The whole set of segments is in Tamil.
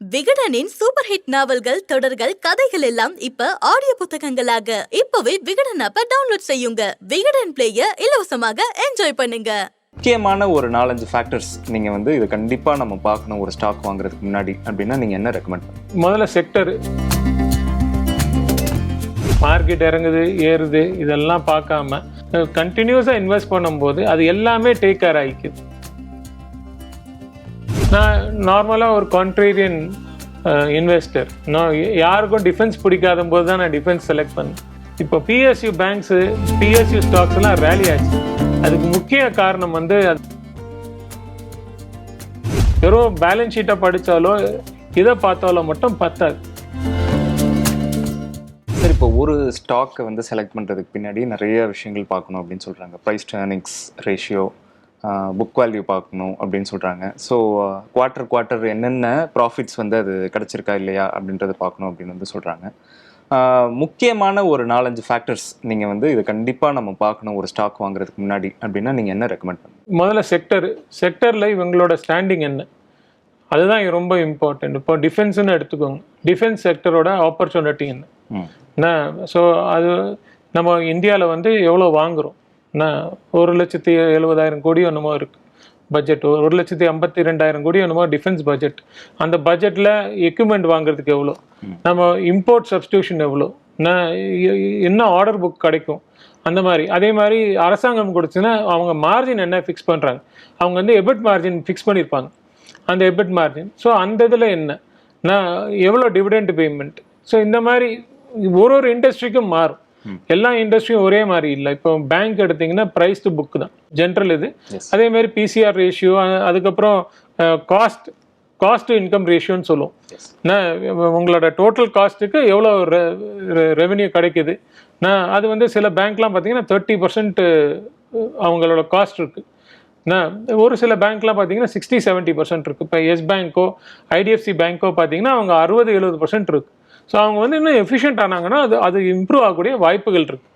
விகடனின் சூப்பர் ஹிட் நாவல்கள் தொடர்கள் கதைகள் எல்லாம் இப்ப ஆடியோ புத்தகங்களாக. இப்பவே விகடன் ஆப்ப டவுன்லோட் செய்யுங்க. விகடன் பிளேய இலவசமாக என்ஜாய் பண்ணுங்க. முக்கியமான ஒரு நாலஞ்சு ஃபேக்டர்ஸ் நீங்கள் வந்து இது கண்டிப்பாக நம்ம பார்க்கணும் ஒரு ஸ்டாக் வாங்குறதுக்கு முன்னாடி அப்படின்னா நீங்கள் என்ன ரெக்கமெண்ட் முதல்ல செக்டர் மார்க்கெட் இறங்குது ஏறுது இதெல்லாம் பார்க்காம கண்டினியூஸாக இன்வெஸ்ட் பண்ணும்போது அது எல்லாமே டேக் கேர் ஆகிக்குது நான் நார்மலாக ஒரு கான்ட்ரேரியன் இன்வெஸ்டர் நான் யாருக்கும் டிஃபென்ஸ் பிடிக்காத போது தான் நான் டிஃபென்ஸ் செலக்ட் பண்ணேன். இப்போ பிஎஸ்யூ பேங்க்ஸு பிஎஸ்யூ ஸ்டாக்ஸ் எல்லாம் ரேலி ஆச்சு. அதுக்கு முக்கிய காரணம் வந்து வெறும் பேலன்ஸ் ஷீட்டை படித்தாலோ இதை பார்த்தாலோ மட்டும் பத்தாது. சார் இப்போ ஒரு ஸ்டாக்கை வந்து செலக்ட் பண்ணுறதுக்கு பின்னாடி நிறைய விஷயங்கள் பார்க்கணும் அப்படின்னு சொல்கிறாங்க price to earnings ratio book value பார்க்கணும் அப்படின்னு சொல்கிறாங்க ஸோ குவார்ட்டர் குவார்ட்டர் என்னென்ன ப்ராஃபிட்ஸ் வந்து அது கிடச்சிருக்கா இல்லையா அப்படின்றத பார்க்கணும் அப்படின்னு வந்து சொல்கிறாங்க முக்கியமான ஒரு நாலஞ்சு ஃபேக்டர்ஸ் நீங்கள் வந்து இது கண்டிப்பாக நம்ம பார்க்கணும் ஒரு ஸ்டாக் வாங்குறதுக்கு முன்னாடி அப்படின்னா நீங்கள் என்ன ரெக்கமெண்ட் பண்ணுங்க முதல்ல செக்டர் செக்டரில் இவங்களோட ஸ்டாண்டிங் என்ன? அதுதான் ரொம்ப இம்பார்ட்டன்ட் இப்போ டிஃபென்ஸ்னு எடுத்துக்கோங்க. டிஃபென்ஸ் செக்டரோட ஆப்பர்ச்சுனிட்டி என்ன? ஸோ அது நம்ம இந்தியாவில் வந்து எவ்வளோ வாங்குறோம்? என்ன ஒரு லட்சத்தி எழுபதாயிரம் கோடி என்னமோ இருக்கு. பட்ஜெட் ஒரு லட்சத்தி ஐம்பத்தி ரெண்டாயிரம் கோடி என்னமோ டிஃபென்ஸ் பட்ஜெட் அந்த பட்ஜெட்டில் எக்யூப்மெண்ட் வாங்குறதுக்கு எவ்வளோ? நம்ம இம்போர்ட் சப்ஸ்டியூஷன் எவ்வளோ? என்ன என்ன ஆர்டர் புக் கிடைக்கும்? அந்த மாதிரி. அதே மாதிரி அரசாங்கம் கொடுத்துன்னா அவங்க மார்ஜின் என்ன ஃபிக்ஸ் பண்ணுறாங்க அவங்க வந்து எபிட் மார்ஜின் ஃபிக்ஸ் பண்ணியிருப்பாங்க. அந்த எபிட் மார்ஜின் ஸோ அந்த இதில் என்ன? நான் எவ்வளோ டிவிடெண்ட் பேமெண்ட் ஸோ இந்த மாதிரி ஒரு ஒரு இண்டஸ்ட்ரிக்கும் மாறும். எல்லா இண்டஸ்ட்ரியும் ஒரே மாதிரி இல்லை. இப்போ பேங்க் எடுத்தீங்கன்னா ப்ரைஸ் டு புக் தான். ஜென்ரல் இது. அதே மாதிரி பிசிஆர் ரேஷியோ அதுக்கப்புறம் காஸ்ட் காஸ்ட் டு இன்கம் ரேஷியோன்னு சொல்லுவோம். உங்களோட டோட்டல் காஸ்ட்டுக்கு எவ்வளோ ரெவென்யூ கிடைக்குது? நான் அது வந்து சில பேங்க்லாம் பார்த்தீங்கன்னா தேர்ட்டி பர்சன்ட் அவங்களோட காஸ்ட் இருக்குது நான் ஒரு சில பேங்க்லாம் பார்த்தீங்கன்னா சிக்ஸ்டி செவன்ட்டி பர்சன்ட் இருக்குது இப்போ எஸ் பேங்க்கோ ஐடிஎஃப்சி பேங்க்கோ பார்த்தீங்கன்னா அவங்க அறுபது எழுபது பர்சன்ட் இருக்குது ஸோ அவங்க வந்து இன்னும் எஃபிஷியன்ட் ஆனாங்கன்னா அது அது இம்ப்ரூவ் ஆகக்கூடிய வாய்ப்புகள் இருக்குது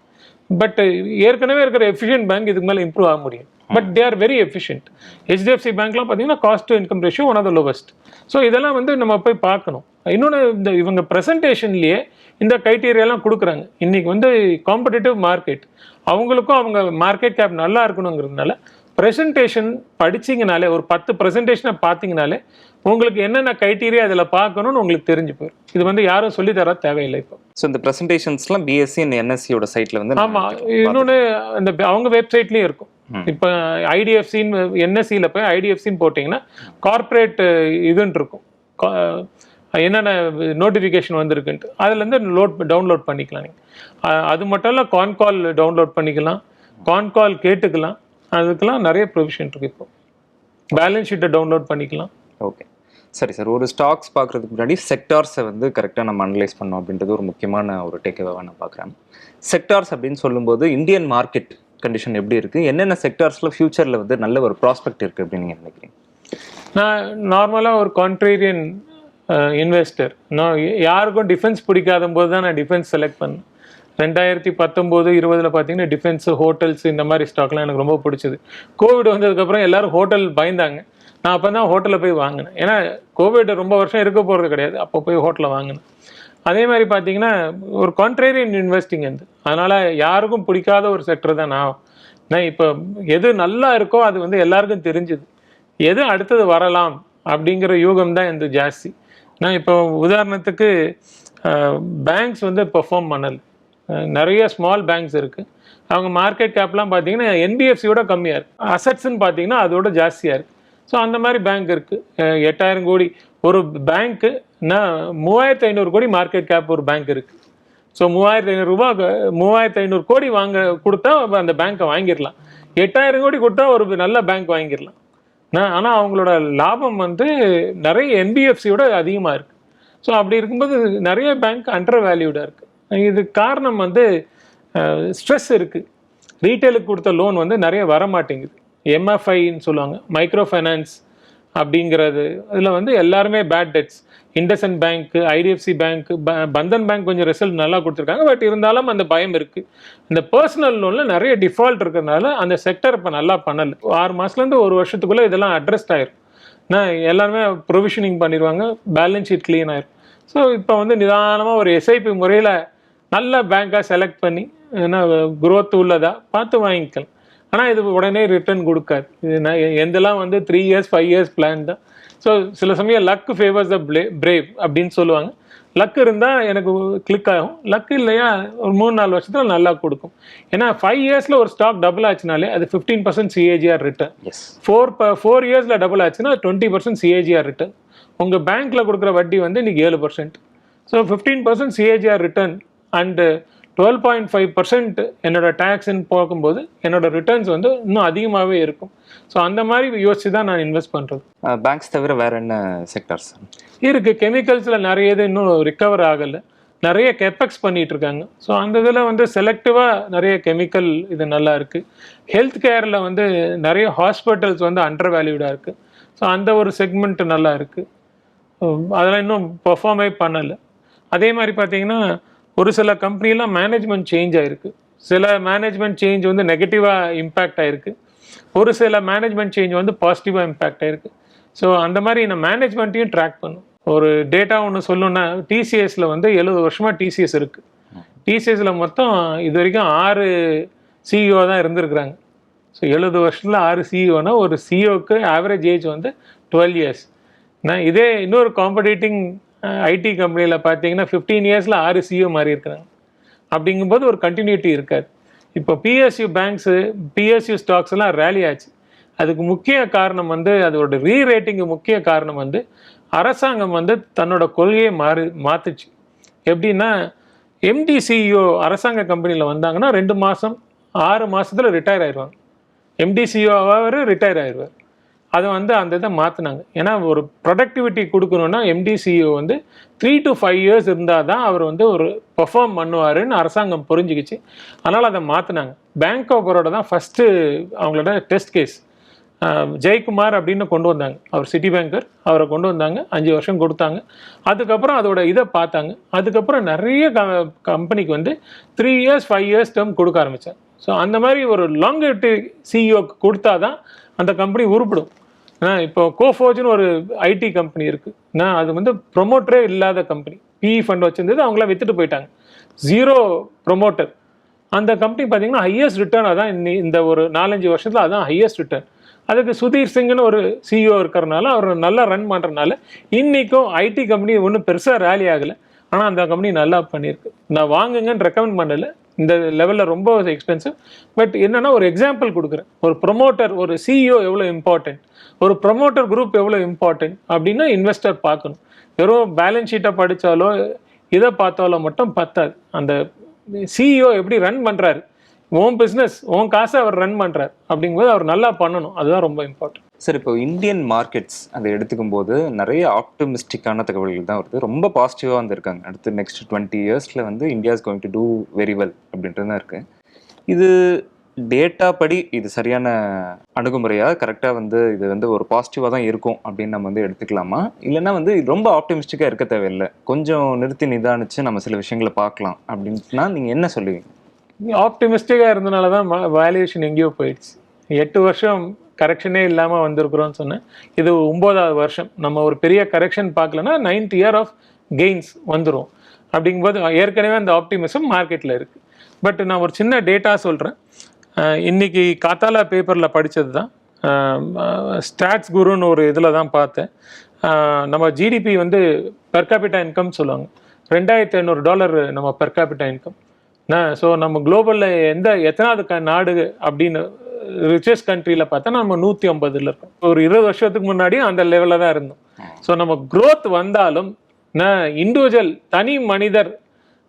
பட் ஏற்கனவே இருக்கிற எஃபிஷியன்ட் பேங்க் இதுக்கு மேலே இம்ப்ரூவ் ஆக முடியும். But they are very efficient HDFC பேங்க்லாம் பார்த்தீங்கன்னா cost to income ratio one of the lowest so இதெல்லாம் வந்து நம்ம போய் பார்க்கணும். இன்னொன்று இந்த இவங்க ப்ரெசன்டேஷன்லேயே இந்த க்ரைட்டீரியாலாம் கொடுக்குறாங்க. இன்றைக்கி வந்து காம்படிட்டிவ் மார்க்கெட் அவங்களுக்கும் அவங்க மார்க்கெட் கேப் நல்லா இருக்கணுங்கிறதுனால ப்ரெசன்டேஷன் படிச்சீங்கனாலே ஒரு பத்து ப்ரெசன்டேஷனை பார்த்தீங்கனாலே உங்களுக்கு என்னென்ன க்ரைட்டீரியா அதில் பார்க்கணும்னு உங்களுக்கு தெரிஞ்சு போயிடும் இது வந்து யாரும் சொல்லித் தர தேவையில்லை இப்போ. ஸோ இந்த ப்ரெசன்டேஷன்ஸ்லாம் பிஎஸ்சி அண்ட் என்எஸ்சியோட சைட்டில் வந்து ஆமா இன்னொன்னு அந்த ப- அவங்க வெப்சைட்லயும் இருக்கும். இப்போ ஐடிஎஃப்சின்னு என்எஸ்சியில் போய் ஐடிஎஃப்சின்னு போட்டிங்கன்னா கார்ப்பரேட் இதுன்னு இருக்கும். என்னென்ன நோட்டிஃபிகேஷன் வந்திருக்குன்ட்டு. அதுலேருந்து லோட் டவுன்லோட் பண்ணிக்கலாம் நீங்கள் அது மட்டும் இல்லை கான்கால் டவுன்லோட் பண்ணிக்கலாம். கான்கால் கேட்டுக்கலாம். அதுக்கெல்லாம் நிறைய ப்ரொவிஷன் இருக்கு இப்போ. பேலன்ஸ் ஷீட்டை டவுன்லோட் பண்ணிக்கலாம். ஓகே சரி சார் ஒரு ஸ்டாக்ஸ் பார்க்குறதுக்கு முன்னாடி செக்டார்ஸை வந்து கரெக்டாக நம்ம அனலைஸ் பண்ணோம் அப்படின்றது ஒரு முக்கியமான ஒரு டேக்அவேவாக நான் பார்க்குறேன். செக்டார்ஸ் அப்படின்னு சொல்லும்போது இந்தியன் மார்க்கெட் கண்டிஷன் எப்படி இருக்குது என்னென்ன செக்டார்ஸில் ஃபியூச்சரில் வந்து நல்ல ஒரு ப்ராஸ்பெக்ட் இருக்குது அப்படின்னு நீங்கள் நினைக்கிறீங்க? நான் நார்மலாக ஒரு கான்ட்ரேரியன் இன்வெஸ்டர் நான் யாருக்கும் டிஃபென்ஸ் பிடிக்காத போது தான் நான் டிஃபென்ஸ் செலக்ட் பண்ணேன். ரெண்டாயிரத்தி பத்தொம்போது இருபதுல பார்த்தீங்கன்னா டிஃபென்ஸ் ஹோட்டல்ஸ் இந்த மாதிரி ஸ்டாக்லாம் எனக்கு ரொம்ப பிடிச்சது. கோவிட் வந்ததுக்கப்புறம் எல்லாரும் ஹோட்டல் பயந்தாங்க. நான் அப்போ தான் ஹோட்டலில் போய் வாங்கினேன். ஏன்னா கோவிட் ரொம்ப வருஷம் இருக்க போகிறது கிடையாது. அப்போ போய் ஹோட்டலில் வாங்கினேன். அதே மாதிரி பார்த்தீங்கன்னா ஒரு கான்ட்ரேரியன் இன்வெஸ்டிங் வந்து. அதனால் யாருக்கும் பிடிக்காத ஒரு செக்டர் தான் நான். நான் இப்போ எது நல்லா இருக்கோ அது வந்து எல்லாருக்கும் தெரிஞ்சுது. எது அடுத்தது வரலாம் அப்படிங்கிற யூகம் தான் இந்த ஜாஸ்தி. நான் இப்போ உதாரணத்துக்கு பேங்க்ஸ் வந்து பெர்ஃபார்ம் பண்ணலை. நிறைய ஸ்மால் பேங்க்ஸ் இருக்குது அவங்க மார்க்கெட் கேப்லாம் பார்த்தீங்கன்னா என்பிஎஃப்சியோட கம்மியாக இருக்குது அசட்ஸ்ன்னு பார்த்தீங்கன்னா அதோட ஜாஸ்தியாக இருக்குது ஸோ அந்த மாதிரி பேங்க் இருக்குது எட்டாயிரம் கோடி. ஒரு பேங்க்கு நான் மூவாயிரத்து ஐநூறு கோடி மார்க்கெட் கேப் ஒரு பேங்க் இருக்குது ஸோ மூவாயிரத்தி ஐநூறுரூபா மூவாயிரத்து ஐநூறு கோடி வாங்க கொடுத்தா அந்த பேங்க்கை வாங்கிடலாம். எட்டாயிரம் கோடி கொடுத்தா ஒரு நல்ல பேங்க் வாங்கிடலாம். நான் ஆனால் அவங்களோட லாபம் வந்து நிறைய என்பிஎஃப்சியோட அதிகமாக இருக்குது ஸோ அப்படி இருக்கும்போது நிறைய பேங்க் அண்டர் வேல்யூடாக இருக்குது இது காரணம் வந்து ஸ்ட்ரெஸ் இருக்குது ரீட்டைலுக்கு கொடுத்த லோன் வந்து நிறைய வர மாட்டேங்குது எம்எஃப்ஐன்னு சொல்லுவாங்க. மைக்ரோ ஃபைனான்ஸ் அப்படிங்கிறது. அதில் வந்து எல்லாருமே bad debts IndusInd bank IDFC bank Bandhan bank கொஞ்சம் ரிசல்ட் நல்லா கொடுத்துருக்காங்க. பட் இருந்தாலும் அந்த பயம் இருக்குது இந்த பர்சனல் லோனில் நிறைய டிஃபால்ட் இருக்கிறதுனால அந்த செக்டர் இப்போ நல்லா பண்ணல. ஆறு மாதத்துலேருந்து ஒரு வருஷத்துக்குள்ளே இதெல்லாம் அட்ரஸ்ட் ஆயிரும். நான் எல்லாருமே ப்ரொவிஷனிங் பண்ணிடுவாங்க. பேலன்ஸ் ஷீட் க்ளீன் ஆயிரும். ஸோ இப்போ வந்து நிதானமாக ஒரு எஸ்ஐபி முறையில் நல்ல பேங்காக செலக்ட் பண்ணி என்ன growth உள்ளதா பார்த்து வாங்கிக்கலாம். ஆனால் இது உடனே ரிட்டர்ன் கொடுக்காது. இது நான் எந்தெல்லாம் வந்து three years five years plan தான். ஸோ சில சமயம் luck favours the play brave அப்படின்னு சொல்லுவாங்க. லக் இருந்தால் எனக்கு கிளிக் ஆகும். லக் இல்லையா ஒரு மூணு நாலு வருஷத்துல நல்லா கொடுக்கும். ஏன்னா ஃபைவ் இயர்ஸில் ஒரு ஸ்டாக் டபுள் ஆச்சுனாலே அது fifteen percent CAGR return four four இயர்ஸில் டபுள் ஆச்சுன்னா டுவெண்ட்டி பர்சன்ட் சிஏஜிஆர் ரிட்டர்ன் உங்கள் பேங்க்கில் கொடுக்குற வட்டி வந்து இன்னைக்கு ஏழு percent so fifteen percent CAGR return and twelve point five percent என்னோட டேக்ஸ்ன்னு பார்க்கும்போது என்னோட ரிட்டர்ன்ஸ் வந்து இன்னும் அதிகமாகவே இருக்கும். ஸோ அந்த மாதிரி யோசிச்சு தான் நான் இன்வெஸ்ட் பண்ணுறது பேங்க்ஸ் தவிர வேற என்ன செக்டர்ஸ் இருக்குது கெமிக்கல்ஸில் நிறைய இது இன்னும் ரிக்கவர் ஆகலை. நிறைய கெப்பெக்ஸ் பண்ணிட்டு இருக்காங்க. ஸோ அந்த இதில் வந்து செலக்டிவாக நிறைய கெமிக்கல் இது நல்லா இருக்குது ஹெல்த் கேரில் வந்து நிறைய ஹாஸ்பிட்டல்ஸ் வந்து அண்டர் வேல்யூடாக இருக்குது ஸோ அந்த ஒரு செக்மெண்ட் நல்லா இருக்குது அதெல்லாம் இன்னும் பெர்ஃபார்மே பண்ணலை. அதே மாதிரி பார்த்தீங்கன்னா ஒரு சில கம்பெனிலாம் மேனேஜ்மெண்ட் சேஞ்ச் ஆயிருக்கு. சில மேனேஜ்மெண்ட் சேஞ்ச் வந்து நெகட்டிவாக இம்பேக்ட் ஆயிருக்கு. ஒரு சில மேனேஜ்மெண்ட் சேஞ்ச் வந்து பாசிட்டிவாக இம்பேக்ட் ஆயிருக்கு. ஸோ அந்த மாதிரி நான் மேனேஜ்மெண்ட்டையும் ட்ராக் பண்ணும். ஒரு டேட்டா ஒன்று சொல்லணும்னா டிசிஎஸ்ல வந்து எழுபது வருஷமாக டிசிஎஸ் இருக்குது டிசிஎஸ்ல மொத்தம் இது வரைக்கும் ஆறு சிஇஓ தான் இருந்திருக்கிறாங்க. ஸோ எழுபது வருஷத்தில் ஆறு சிஇஓனா ஒரு சிஇஓக்கு ஆவரேஜ் ஏஜ் வந்து டுவெல் இயர்ஸ் நான் இதே இன்னொரு காம்படிட்டிங் ஐடி கம்பெனியில் பார்த்தீங்கன்னா ஃபிஃப்டீன் இயர்ஸில் ஆறு சிஓ மாறி இருக்கிறாங்க. அப்படிங்கும்போது ஒரு கண்டினியூட்டி இருக்காது. இப்போ பிஎஸ்யூ பேங்க்ஸு பிஎஸ்யூ ஸ்டாக்ஸ் எல்லாம் ரேலி ஆச்சு. அதுக்கு முக்கிய காரணம் வந்து அதோட ரீரேட்டிங்கு முக்கிய காரணம் வந்து அரசாங்கம் வந்து தன்னோட கொள்கையை மாறு மாற்றுச்சு எப்படின்னா எம்டிசிஇஓ அரசாங்க கம்பெனியில் வந்தாங்கன்னா ரெண்டு மாதம் ஆறு மாதத்தில் ரிட்டையர் ஆயிடுவாங்க எம்டிசிஓ அவர் ரிட்டையர் ஆயிடுவார் அதை வந்து அந்த இதை மாற்றினாங்க ஏன்னா ஒரு ப்ரொடக்டிவிட்டி கொடுக்கணும்னா எம்டிசிஓ வந்து த்ரீ டு ஃபைவ் இயர்ஸ் இருந்தால் தான் அவர் வந்து ஒரு பெர்ஃபார்ம் பண்ணுவாருன்னு அரசாங்கம் புரிஞ்சுக்கிச்சு. அதனால் அதை மாற்றினாங்க பேங்க் ஆஃப் பரோடா தான் ஃபஸ்ட்டு அவங்களோட டெஸ்ட் கேஸ் ஜெயக்குமார் அப்படின்னு கொண்டு வந்தாங்க. அவர் சிட்டி பேங்கர் அவரை கொண்டு வந்தாங்க. அஞ்சு வருஷம் கொடுத்தாங்க. அதுக்கப்புறம் அதோட இதை பார்த்தாங்க. அதுக்கப்புறம் நிறைய க கம்பெனிக்கு வந்து three years five years term கொடுக்க ஆரம்பித்தாங்க ஸோ அந்த மாதிரி ஒரு லாங் சிஇஓக்கு கொடுத்தா தான் அந்த கம்பெனி உருப்பிடும். இப்போ கோஃபோஜ்னு ஒரு ஐடி கம்பெனி இருக்குது நான் அது வந்து ப்ரொமோட்டரே இல்லாத கம்பெனி பிஇ ஃபண்ட் வச்சிருந்தது அவங்களாம் வித்துட்டு போயிட்டாங்க. ஜீரோ ப்ரொமோட்டர் அந்த கம்பெனி பார்த்தீங்கன்னா ஹையஸ்ட் ரிட்டர்ன் அதான் இன்னி இந்த ஒரு நாலஞ்சு வருஷத்தில் அதான் ஹையஸ்ட் ரிட்டர்ன் அதுக்கு சுதீர் சிங்னு ஒரு சிஇஓ இருக்கிறனால அவர் நல்லா ரன் பண்ணுறதுனால இன்றைக்கும் ஐடி கம்பெனி ஒன்றும் பெருசாக ரேலி ஆகலை. ஆனால் அந்த கம்பெனி நல்லா பண்ணியிருக்கு. நான் வாங்குங்கன்னு ரெக்கமெண்ட் பண்ணலை. இந்த லெவலில் ரொம்ப எக்ஸ்பென்சிவ் பட் என்னென்னா ஒரு எக்ஸாம்பிள் கொடுக்குறேன். ஒரு ப்ரொமோட்டர் ஒரு சிஇஓ எவ்வளோ இம்பார்ட்டன்ட் ஒரு ப்ரொமோட்டர் குரூப் எவ்வளோ இம்பார்ட்டன்ட் அப்படின்னா இன்வெஸ்டர் பார்க்கணும். வெறும் பேலன்ஸ் ஷீட்டை படித்தாலோ இதை பார்த்தாலோ மட்டும் பத்தாது. அந்த சிஇஓ எப்படி ரன் பண்ணுறாரு ஓன் பிஸ்னஸ் ஓன் காசை அவர் ரன் பண்ணுறாரு அப்படிங்கும்போது அவர் நல்லா பண்ணணும். அதுதான் ரொம்ப இம்பார்ட்டன்ட் சார் இப்போ இந்தியன் மார்க்கெட்ஸ் அதை எடுத்துக்கும் போது நிறைய ஆப்டமிஸ்டிக்கான தகவல்கள் தான் வருது. ரொம்ப பாசிட்டிவாக வந்திருக்காங்க. அடுத்து நெக்ஸ்ட் டுவெண்ட்டி இயர்ஸில் வந்து India is going to do very well அப்படின்றது தான் இருக்குது இது டேட்டா படி இது சரியான அணுகுமுறையாக கரெக்டாக வந்து இது வந்து ஒரு பாசிட்டிவாக தான் இருக்கும் அப்படின்னு நம்ம வந்து எடுத்துக்கலாமா? இல்லைன்னா வந்து இது ரொம்ப ஆப்டமிஸ்டிக்காக இருக்க தேவையில்லை. கொஞ்சம் நிறுத்தி நிதானிச்சு நம்ம சில விஷயங்களை பார்க்கலாம் அப்படின்னா நீங்கள் என்ன சொல்லுவீங்க? ஆப்டிமிஸ்டிக்காக இருந்தனால தான் வேல்யூஷன் எங்கேயோ போயிடுச்சு. எட்டு வருஷம் கரெக்ஷனே இல்லாமல் வந்திருக்கிறோம்னு சொன்னேன். இது ஒம்போதாவது வருஷம். நம்ம ஒரு பெரிய கரெக்ஷன் பார்க்கலன்னா நைன்த் இயர் ஆஃப் கெயின்ஸ் வந்துடும் அப்படிங்கும்போது ஏற்கனவே அந்த ஆப்டிமிசம் மார்க்கெட்டில் இருக்குது பட் நான் ஒரு சின்ன டேட்டா சொல்கிறேன் இன்னைக்கு காத்தாலா பேப்பரில் படித்தது தான் ஸ்டாட்ஸ் குருன்னு ஒரு இதில் தான் பார்த்தேன் நம்ம ஜிடிபி வந்து பெர் கேபிட்டா இன்கம் சொல்லுவாங்க. ரெண்டாயிரத்தி ஐநூறு டாலர் நம்ம பெர் கேபிட்டா இன்கம் ஸோ நம்ம குளோபலில் எந்த எத்தனாவது க நாடு அப்படின்னு ரிச்சஸ்ட் கண்ட்ரியில் பார்த்தா நம்ம நூற்றி ஐம்பதுல இருக்கோம். ஒரு இருபது வருஷத்துக்கு முன்னாடியும் அந்த லெவலில் தான் இருந்தோம். ஸோ நம்ம க்ரோத் வந்தாலும் இண்டிவிஜுவல் தனி மனிதர்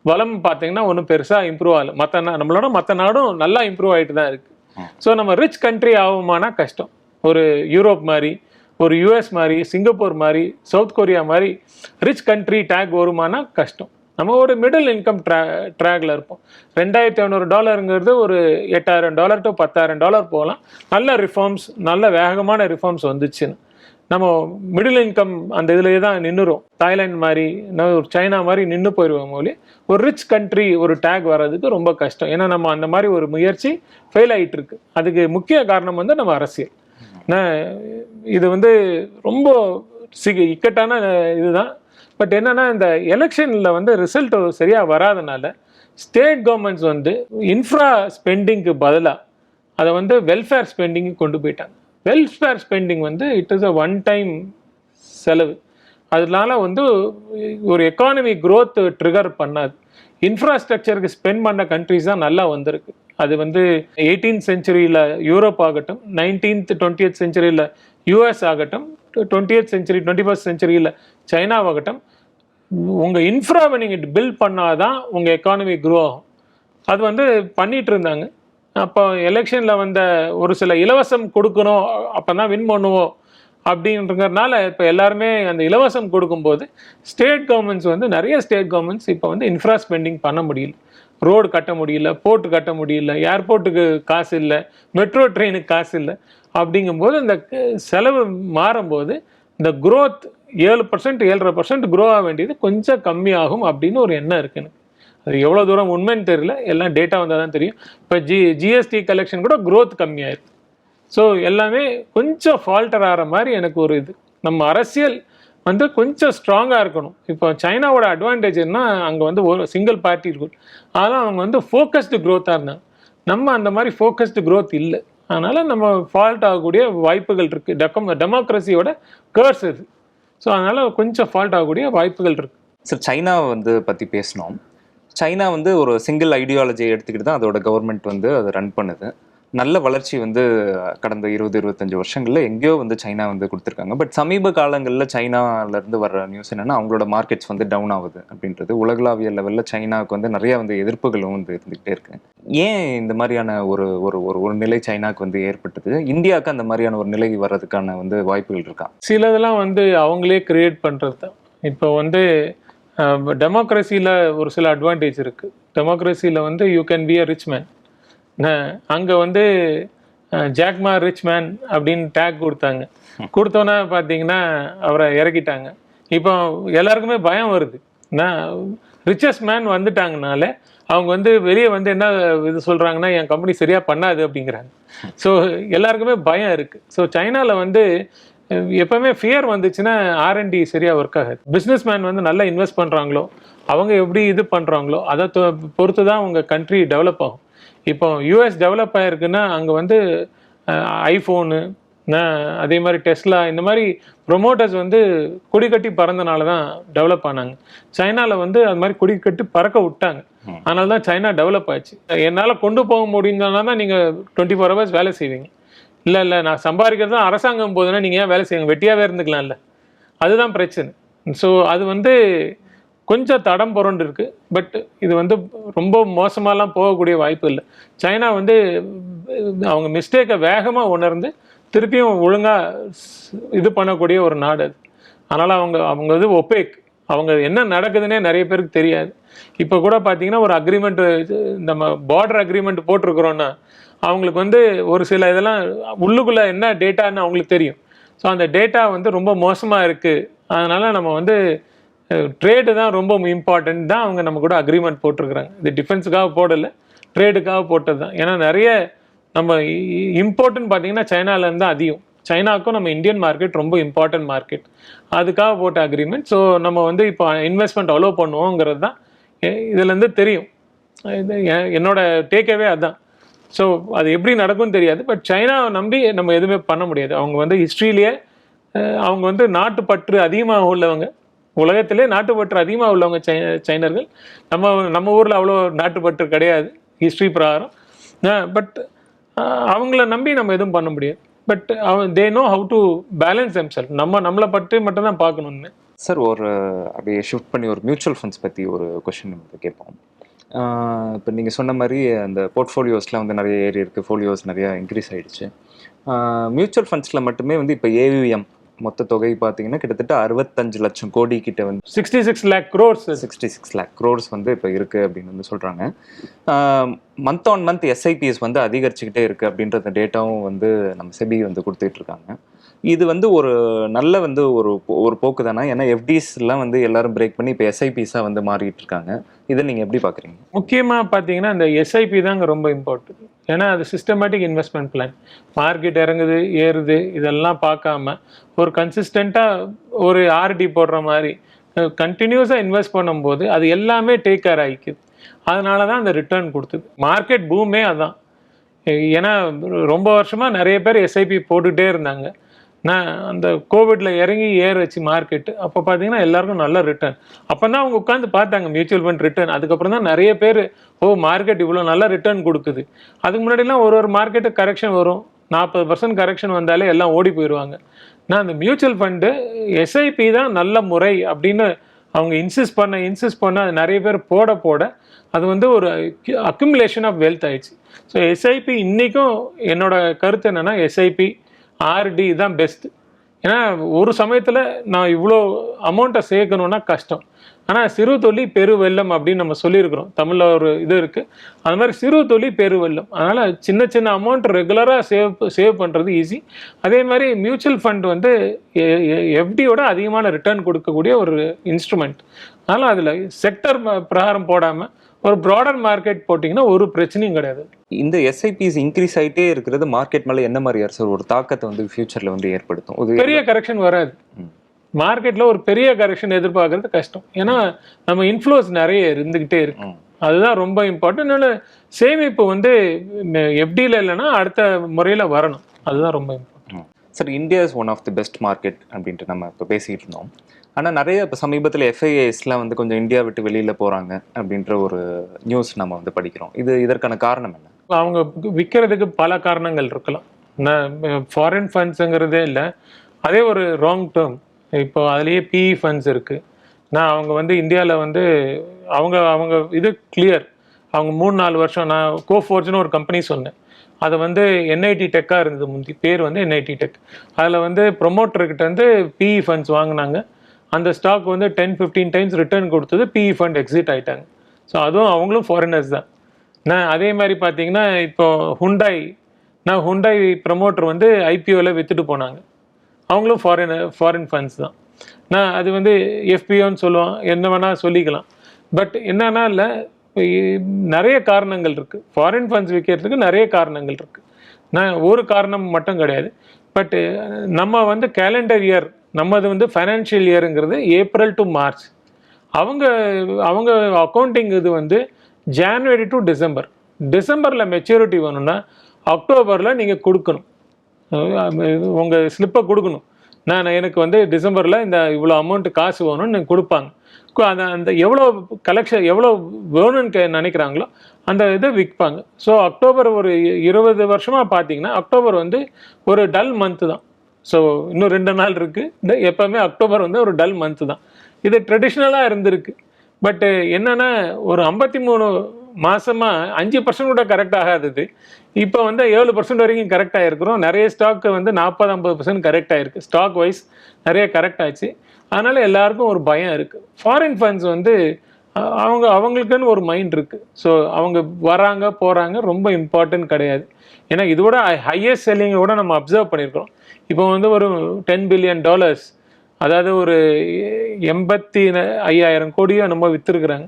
வளம் பார்த்தீங்கன்னா ஒன்றும் பெருசாக இம்ப்ரூவ் ஆகல. மற்ற நம்மளோட மற்ற நாடும் நல்லா இம்ப்ரூவ் ஆகிட்டு தான் இருக்கு. ஸோ நம்ம ரிச் கண்ட்ரி ஆகுமானா கஷ்டம். ஒரு யூரோப் மாதிரி ஒரு யூஎஸ் மாதிரி சிங்கப்பூர் மாதிரி சவுத் கொரியா மாதிரி ரிச் கண்ட்ரி டேக் வருமானா கஷ்டம். நம்ம ஒரு மிடில் இன்கம் ட்ரா ட்ராக்ல இருப்போம். ரெண்டாயிரத்தி ஐநூறு டாலருங்கிறது ஒரு எட்டாயிரம் டாலர் டு பத்தாயிரம் டாலர் போகலாம். நல்ல ரிஃபார்ம்ஸ் நல்ல வேகமான ரிஃபார்ம்ஸ் வந்துச்சுன்னு. நம்ம மிடில் இன்கம் அந்த இதுலயே தான் நின்றுரும் தாய்லாந்து மாதிரி ஒரு சைனா மாதிரி நின்று போயிடுவோம் மொழி. ஒரு ரிச் கண்ட்ரி ஒரு டேக் வர்றதுக்கு ரொம்ப கஷ்டம். ஏன்னா நம்ம அந்த மாதிரி ஒரு முயற்சி ஃபெயில் ஆகிட்டு இருக்கு அதுக்கு முக்கிய காரணம் வந்து நம்ம அரசியல். நான் இது வந்து ரொம்ப சிக இக்கட்டான இதுதான். பட் என்னன்னா இந்த எலெக்ஷனில் வந்து ரிசல்ட் சரியாக வராதனால ஸ்டேட் கவர்மெண்ட்ஸ் வந்து இன்ஃப்ரா ஸ்பெண்டிங்க்கு பதிலாக அதை வந்து வெல்ஃபேர் ஸ்பெண்டிங்கு கொண்டு போயிட்டாங்க. வெல்ஃபேர் ஸ்பெண்டிங் வந்து it is a one time செலவு. அதனால வந்து ஒரு எக்கானமி க்ரோத் ட்ரிகர் பண்ணாது. இன்ஃப்ராஸ்ட்ரக்சருக்கு ஸ்பெண்ட் பண்ண கண்ட்ரிஸ் தான் நல்லா வந்திருக்கு. அது வந்து எயிட்டீன்த் செஞ்சுரியில் யூரோப் ஆகட்டும் நைன்டீன்த் டுவெண்ட்டியத் செஞ்சுரியில் யூஎஸ் ஆகட்டும் twenty eighth century twenty first செஞ்சுரியில் சைனாவாகட்டும் உங்கள் இன்ஃப்ராவை நீங்கள் பில்ட் பண்ணாதான் உங்கள் எக்கானமி க்ரோ ஆகும். அது வந்து பண்ணிகிட்டு இருந்தாங்க. அப்போ எலெக்ஷனில் வந்த ஒரு சில இலவசம் கொடுக்கணும் அப்போ தான் வின் பண்ணுவோம் அப்படின்றதுனால இப்போ எல்லாருமே அந்த இலவசம் கொடுக்கும்போது ஸ்டேட் கவர்மெண்ட்ஸ் வந்து நிறைய ஸ்டேட் கவர்மெண்ட்ஸ் இப்போ வந்து இன்ஃப்ரா ஸ்பெண்டிங் பண்ண முடியல. ரோடு கட்ட முடியல போர்ட் கட்ட முடியல ஏர்போர்ட்டுக்கு காசு இல்லை மெட்ரோ ட்ரெயினுக்கு காசு இல்லை. அப்படிங்கும்போது இந்த க- செலவு மாறும்போது இந்த குரோத் ஏழு பர்சன்ட் ஏழரை பர்சன்ட் க்ரோ ஆக வேண்டியது கொஞ்சம் கம்மியாகும் அப்படின்னு ஒரு எண்ணம் இருக்கு எனக்கு. அது எவ்வளோ தூரம் உண்மைன்னு தெரியல. எல்லாம் டேட்டா வந்தால் தான் தெரியும். இப்போ ஜி ஜிஎஸ்டி கலெக்ஷன் கூட க்ரோத் கம்மியாயிருக்கு. ஸோ எல்லாமே கொஞ்சம் ஃபால்டர் ஆகிற மாதிரி எனக்கு ஒரு இது. நம்ம அரசியல் வந்து கொஞ்சம் ஸ்ட்ராங்காக இருக்கணும். இப்போ சைனாவோட அட்வான்டேஜ் என்ன அங்கே வந்து ஒரு சிங்கிள் பார்ட்டி இருக்கும் ஆனால் அவங்க வந்து ஃபோக்கஸ்டு க்ரோத்தாக இருந்தாங்க. நம்ம அந்த மாதிரி ஃபோக்கஸ்டு க்ரோத் இல்லை. அதனால் நம்ம ஃபால்ட் ஆகக்கூடிய வாய்ப்புகள் இருக்குது டெக்கம் டெமோக்ரஸியோட கேர்ஸ் இது. ஸோ அதனால் கொஞ்சம் ஃபால்ட் ஆகக்கூடிய வாய்ப்புகள் இருக்குது சார் சைனா வந்து பற்றி பேசினோம் சைனா வந்து ஒரு சிங்கிள் ஐடியாலஜியை எடுத்துக்கிட்டு தான் அதோட கவர்மெண்ட் வந்து அதை ரன் பண்ணுது. நல்ல வளர்ச்சி வந்து கடந்த இருபது இருபத்தஞ்சு வருஷங்களில் எங்கேயோ வந்து சைனா வந்து கொடுத்துருக்காங்க. பட் சமீப காலங்களில் சைனாவிலேருந்து இருந்து வர்ற நியூஸ் என்னென்னா அவங்களோட மார்க்கெட்ஸ் வந்து டவுன் ஆகுது அப்படின்றது. உலகளாவிய லெவலில் சைனாவுக்கு வந்து நிறைய வந்து எதிர்ப்புகளும் வந்து இருந்துகிட்டே இருக்கு. ஏன் இந்த மாதிரியான ஒரு ஒரு ஒரு ஒரு நிலை சைனாவுக்கு வந்து ஏற்பட்டது? இந்தியாவுக்கு அந்த மாதிரியான ஒரு நிலை வர்றதுக்கான வந்து வாய்ப்புகள் இருக்கா? சிலதெல்லாம் வந்து அவங்களே கிரியேட் பண்ணுறது தான் இப்போ வந்து டெமோக்ரஸியில் ஒரு சில அட்வான்டேஜ் இருக்குது டெமோக்ரஸியில் வந்து you can be a rich man அங்கே வந்து ஜாக்மா ரிச் மேன் அப்படின்னு டேக் கொடுத்தாங்க. கொடுத்தோன்னே பார்த்தீங்கன்னா அவரை இறக்கிட்டாங்க. இப்போ எல்லாருக்குமே பயம் வருது. ரிச்சஸ்ட் மேன் வந்துட்டாங்கனால அவங்க வந்து வெளியே வந்து என்ன இது சொல்கிறாங்கன்னா என் கம்பெனி சரியாக பண்ணாது அப்படிங்கிறாங்க. ஸோ எல்லாருக்குமே பயம் இருக்குது ஸோ சைனாவில் வந்து எப்போவுமே எப்பவுமே ஃபியர் வந்துச்சுன்னா ஆர்என்டி சரியாக ஒர்க் ஆகாது. பிஸ்னஸ் மேன் வந்து நல்லா இன்வெஸ்ட் பண்ணுறாங்களோ அவங்க எப்படி இது பண்ணுறாங்களோ அதை தொ- பொறுத்து தான் உங்கள் கண்ட்ரி டெவலப் ஆகும். இப்போ யூஎஸ் டெவலப் ஆகிருக்குன்னா அங்கே வந்து ஐஃபோனு அதே மாதிரி டெஸ்லா இந்த மாதிரி ப்ரொமோட்டர்ஸ் வந்து கொடி கட்டி பறந்தனால தான் டெவலப் ஆனாங்க. சைனாவில் வந்து அது மாதிரி கொடி கட்டி பறக்க விட்டாங்க. அதனால தான் சைனா டெவலப் ஆச்சு. என்னால் கொண்டு போக முடிஞ்சதுனால தான் நீங்கள் டுவெண்ட்டி ஃபோர் ஹவர்ஸ் வேலை செய்வீங்க. இல்லை இல்லை நான் சம்பாதிக்கிறது தான் அரசாங்கம் போதுன்னா நீங்கள் ஏன் வேலை செய்யுங்க வெட்டியாகவே இருந்துக்கலாம்ல. அதுதான் பிரச்சனை. ஸோ அது வந்து கொஞ்சம் தடம் புரண்டு இருக்கு. பட் இது வந்து ரொம்ப மோசமாலாம் போகக்கூடிய வாய்ப்பு இல்லை. சைனா வந்து அவங்க மிஸ்டேக்கை வேகமாக உணர்ந்து திருப்பியும் ஒழுங்காக இது பண்ணக்கூடிய ஒரு நாடு அது. அதனால் அவங்க அவங்க வந்து ஒப்பேக் அவங்க என்ன நடக்குதுன்னே நிறைய பேருக்கு தெரியாது. இப்போ கூட பார்த்தீங்கன்னா ஒரு அக்ரிமெண்ட் நம்ம பார்டர் அக்ரிமெண்ட் போட்டிருக்கிறோன்னா அவங்களுக்கு வந்து ஒரு சில இதெல்லாம் உள்ளுக்குள்ளே என்ன டேட்டான்னு அவங்களுக்கு தெரியும். ஸோ அந்த டேட்டா வந்து ரொம்ப மோசமாக இருக்குது அதனால் நம்ம வந்து ட்ரேடு தான் ரொம்ப இம்பார்ட்டன்ட் தான் அவங்க நம்ம கூட அக்ரிமெண்ட் போட்டிருக்கிறாங்க. இது டிஃபென்ஸுக்காக போடலை ட்ரேடுக்காக போட்டது தான். ஏன்னா நிறைய நம்ம இம்போர்ட்னு பார்த்தீங்கன்னா சைனாலேருந்து தான் அதிகம். சைனாவுக்கும் நம்ம இந்தியன் மார்க்கெட் ரொம்ப இம்பார்ட்டன்ட் மார்க்கெட் அதுக்காக போட்ட அக்ரிமெண்ட் ஸோ நம்ம வந்து இப்போ இன்வெஸ்ட்மெண்ட் அலோவ் பண்ணுவோங்கிறது தான் இதுலேருந்து தெரியும். இது எ- என்னோட டேக்கவே அதுதான் ஸோ அது எப்படி நடக்கும்னு தெரியாது. பட் சைனாவை நம்பி நம்ம எதுவுமே பண்ண முடியாது. அவங்க வந்து ஹிஸ்ட்ரியிலேயே அவங்க வந்து நாட்டுப்பற்று அதிகமாக உள்ளவங்க. உலகத்திலே நாட்டுப்பற்று அதிகமாக உள்ளவங்க சை சைனர்கள். நம்ம நம்ம ஊரில் அவ்வளோ நாட்டுப்பற்று கிடையாது. ஹிஸ்ட்ரி பிரகாரம். பட் அவங்கள நம்பி நம்ம எதுவும் பண்ண முடியாது. பட் அவன் they know how to balance themselves. நம்ம நம்மளை பற்றி மட்டும் தான் பார்க்கணுன்னு சார் ஒரு அப்படியே ஷிஃப்ட் பண்ணி ஒரு மியூச்சுவல் ஃபண்ட்ஸ் பற்றி ஒரு கொஷின் நம்ம கேட்போம். இப்போ நீங்கள் சொன்ன மாதிரி அந்த போர்ட்ஃபோலியோஸ்லாம் வந்து நிறைய ஏறி இருக்குது ஃபோலியோஸ் நிறையா இன்க்ரீஸ் ஆகிடுச்சு மியூச்சுவல் ஃபண்ட்ஸில் மட்டுமே வந்து இப்போ ஏவிஎம் மொத்த தொகை பார்த்தீங்கன்னா கிட்டத்தட்ட அறுபத்தஞ்சு லட்சம் கோடி கிட்ட வந்து sixty six lakh crores sixty six lakh crores வந்து இப்போ இருக்குது அப்படின்னு வந்து சொல்கிறாங்க மந்த் ஆன் மந்த் எஸ்ஐபிஎஸ் வந்து அதிகரிச்சுக்கிட்டே இருக்குது அப்படின்ற டேட்டாவும் வந்து நம்ம செபி வந்து கொடுத்துட்டு இருக்காங்க. இது வந்து ஒரு நல்ல வந்து ஒரு ஒரு போக்கு தானே? ஏன்னா எஃப்டிஸ்லாம் வந்து எல்லாரும் பிரேக் பண்ணி இப்போ எஸ்ஐபிஸாக வந்து மாறிட்டு இருக்காங்க இதை நீங்கள் எப்படி பார்க்குறீங்க முக்கியமாக பார்த்தீங்கன்னா இந்த எஸ்ஐபி தாங்க ரொம்ப இம்பார்ட்டன்ட் ஏன்னா அது சிஸ்டமேட்டிக் இன்வெஸ்ட்மெண்ட் பிளான் மார்க்கெட் இறங்குது ஏறுது இதெல்லாம் பார்க்காம ஒரு கன்சிஸ்டண்ட்டாக ஒரு ஆர்டி போடுற மாதிரி கண்டினியூஸாக இன்வெஸ்ட் பண்ணும்போது அது எல்லாமே டேக் கேர் ஆகிக்குது அதனால தான் அந்த ரிட்டர்ன் கொடுத்துது. மார்க்கெட் பூமே அதான். ஏன்னா ரொம்ப வருஷமாக நிறைய பேர் எஸ்ஐபி போட்டுகிட்டே இருந்தாங்க. நான் அந்த கோவிட்ல இறங்கி ஏற வச்சு மார்க்கெட்டு அப்போ பார்த்தீங்கன்னா எல்லாருக்கும் நல்ல ரிட்டர்ன் அப்போ தான் அவங்க உட்காந்து பார்த்தாங்க மியூச்சுவல் ஃபண்ட் ரிட்டர்ன் அதுக்கப்புறம் தான் நிறைய பேர் ஓ மார்க்கெட் இவ்வளோ நல்ல ரிட்டர்ன் கொடுக்குது. அதுக்கு முன்னாடிலாம் ஒரு ஒரு மார்க்கெட்டு கரெக்ஷன் வரும். நாற்பது பர்சன்ட் கரெக்ஷன் வந்தாலே எல்லாம் ஓடி போயிடுவாங்க நான் அந்த மியூச்சுவல் ஃபண்டு எஸ்ஐபி தான் நல்ல முறை அப்படின்னு அவங்க இன்சிஸ்ட் பண்ண இன்சிஸ்ட் பண்ண அது நிறைய பேர் போட போட அது வந்து ஒரு அக்குமுலேஷன் ஆஃப் வெல்த் ஆயிடுச்சு. ஸோ எஸ்ஐபி இன்றைக்கும் என்னோட கருத்து என்னென்னா எஸ்ஐபி ஆர்டி தான் பெஸ்ட் ஏன்னா ஒரு சமயத்தில் நான் இவ்வளோ அமௌண்ட்டை சேர்க்கணுன்னா கஷ்டம். ஆனால் சிறு தொழில் பெரு வெள்ளம் அப்படின்னு நம்ம சொல்லியிருக்கிறோம். தமிழில் ஒரு இது இருக்குது அது மாதிரி சிறு தொழில் பெரு வெள்ளம். அதனால் சின்ன சின்ன அமௌண்ட் ரெகுலராக சேவ் சேவ் பண்ணுறது ஈஸி அதே மாதிரி மியூச்சுவல் ஃபண்ட் வந்து எஃப்டியோட அதிகமான ரிட்டர்ன் கொடுக்கக்கூடிய ஒரு இன்ஸ்ட்ருமெண்ட் அதனால் அதில் செக்டர் பிரகாரம் போடாமல் ஒரு ப்ராடர் மார்க்கெட் போட்டிங்கன்னா ஒரு பிரச்சனையும் கிடையாது. இந்த எஸ்ஐபிஸ் இன்க்ரீஸ் ஆகிட்டே இருக்கிறது மார்க்கெட் மேலே என்ன மாதிரியா சார் ஒரு தாக்கத்தை வந்து ஃபியூச்சரில் வந்து ஏற்படுத்தும்? ஒரு பெரிய கரெக்ஷன் வராது. ம். மார்க்கெட்ல ஒரு பெரிய கரெக்ஷன் எதிர்பார்க்கறது கஷ்டம். ஏன்னா நம்ம இன்ஃப்ளோஸ் நிறைய இருந்துகிட்டே இருக்கு. அதுதான் ரொம்ப இம்பார்ட்டன்ட் இன்னொன்று சேமிப்பு வந்து எஃப்டியில் இல்லைன்னா அடுத்த முறையில் வரணும். அதுதான் ரொம்ப important sir India is one of the best market அப்படின்ட்டு நம்ம இப்போ பேசிக்கிட்டு இருந்தோம். ஆனால் நிறைய இப்போ சமீபத்தில் எஃப்ஐஏஸ்லாம் வந்து கொஞ்சம் இந்தியா விட்டு வெளியில் போகிறாங்க அப்படின்ற ஒரு நியூஸ் நம்ம வந்து படிக்கிறோம். இது இதற்கான காரணம் என்ன? அவங்க விற்கிறதுக்கு பல காரணங்கள் இருக்கலாம். ஃபாரின் ஃபண்ட்ஸுங்கிறதே இல்லை. அதே ஒரு ராங் டேர்ம் இப்போ அதுலேயே பிஇ ஃபண்ட்ஸ் இருக்குது நான் அவங்க வந்து இந்தியாவில் வந்து அவங்க அவங்க இது கிளியர் அவங்க மூணு நாலு வருஷம் நான் கோஃபோர்ஜ்னு ஒரு கம்பெனி சொன்னேன். அது வந்து என்ஐடி டெக்காக இருந்தது முந்தி. பேர் வந்து என்ஐடி டெக் அதில் வந்து ப்ரொமோட்டர்கிட்ட வந்து பிஇ ஃபண்ட்ஸ் வாங்கினாங்க. அந்த ஸ்டாக் வந்து டென் ஃபிஃப்டீன் டைம்ஸ் ரிட்டர்ன் கொடுத்தது பிஇ ஃபண்ட் எக்ஸிட் ஆயிட்டாங்க. ஸோ அதுவும் அவங்களும் ஃபாரினர்ஸ் தான். நான் அதே மாதிரி பார்த்தீங்கன்னா இப்போ ஹுண்டாய் நான் ஹுண்டாய் ப்ரமோட்டர் வந்து ஐபிஓவில் விற்றுட்டு போனாங்க. அவங்களும் ஃபாரின் ஃபாரின் ஃபண்ட்ஸ் தான். நான் அது வந்து எஃபிஓன்னு சொல்லுவோம் என்ன வேணால் சொல்லிக்கலாம். பட் என்னன்னா இல்லை நிறைய காரணங்கள் இருக்குது ஃபாரின் ஃபண்ட்ஸ் விற்கிறதுக்கு நிறைய காரணங்கள் இருக்குது நான் ஒரு காரணம் மட்டும் கிடையாது. பட்டு நம்ம வந்து கேலண்டர் இயர் நம்மது வந்து ஃபைனான்ஷியல் இயருங்கிறது ஏப்ரல் டு மார்ச் அவங்க அவங்க அக்கௌண்டிங் இது வந்து ஜான்வரி டு டிசம்பர் டிசம்பரில் மெச்சூரிட்டி வேணும்னா அக்டோபரில் நீங்கள் கொடுக்கணும். உங்கள் ஸ்லிப்பை கொடுக்கணும். நான் எனக்கு வந்து டிசம்பரில் இந்த இவ்வளோ அமௌண்ட்டு காசு வேணும்னு எனக்கு கொடுப்பாங்க. அந்த அந்த எவ்வளோ கலெக்ஷன் எவ்வளோ வேணும்னு கே நினைக்கிறாங்களோ அந்த இதை விற்பாங்க. ஸோ அக்டோபர் ஒரு இருபது வருஷமாக பார்த்தீங்கன்னா அக்டோபர் வந்து ஒரு டல் மந்த்து தான். ஸோ இன்னும் ரெண்டு நாள் இருக்குது இந்த எப்போவுமே அக்டோபர் வந்து ஒரு டல் மந்த்து தான். இது ட்ரெடிஷ்னலாக இருந்திருக்கு. பட்டு என்னன்னா ஒரு ஐம்பத்தி மூணு மாசமா அஞ்சு பர்சன்ட் கூட கரெக்ட் ஆகாதது. இப்போ வந்து ஏழு பர்சன்ட் வரைக்கும் கரெக்ட் ஆகிருக்கிறோம் நிறைய ஸ்டாக் வந்து நாற்பது ஐம்பது பர்சன்ட் கரெக்ட் ஆயிருக்கு. ஸ்டாக் வைஸ் நிறைய கரெக்ட் ஆச்சு. அதனால எல்லாருக்கும் ஒரு பயம் இருக்கு. ஃபாரின் ஃபண்ட்ஸ் வந்து அவங்க அவங்களுக்குன்னு ஒரு மைண்ட் இருக்கு. ஸோ அவங்க வராங்க போறாங்க ரொம்ப இம்பார்ட்டன்ட் கிடையாது. ஏன்னா இதோட ஹையஸ்ட் செல்லிங்கை கூட நம்ம அப்சர்வ் பண்ணியிருக்கிறோம். இப்போ வந்து ஒரு டென் பில்லியன் டாலர்ஸ் அதாவது ஒரு எண்பத்தி ஐயாயிரம் கோடியோ நம்ம விற்றுருக்குறாங்க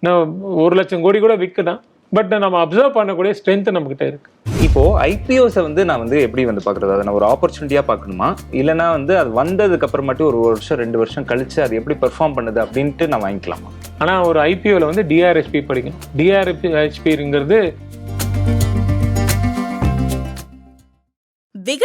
இன்னும் ஒரு லட்சம் கோடி கூட விற்கலாம். பட் நம்ம அப்சர்வ் பண்ணக்கூடிய ஸ்ட்ரென்த் நம்மக்கிட்ட இருக்கு. இப்போ ஐபிஓஸை வந்து நான் வந்து எப்படி வந்து பார்க்குறது? அதை நான் ஒரு ஆப்பர்ச்சுனிட்டியாக பார்க்கணுமா? இல்லைனா வந்து அது வந்ததுக்கு அப்புறமாட்டி ஒரு வருஷம் ரெண்டு வருஷம் கழிச்சு அது எப்படி பெர்ஃபார்ம் பண்ணுது அப்படின்ட்டு நான் வாங்கிக்கலாமா? ஆனால் ஒரு ஐபிஓவில் வந்து டிஆர்எஸ்பி படிக்கணும். டிஆர்எஸ்பிங்கிறது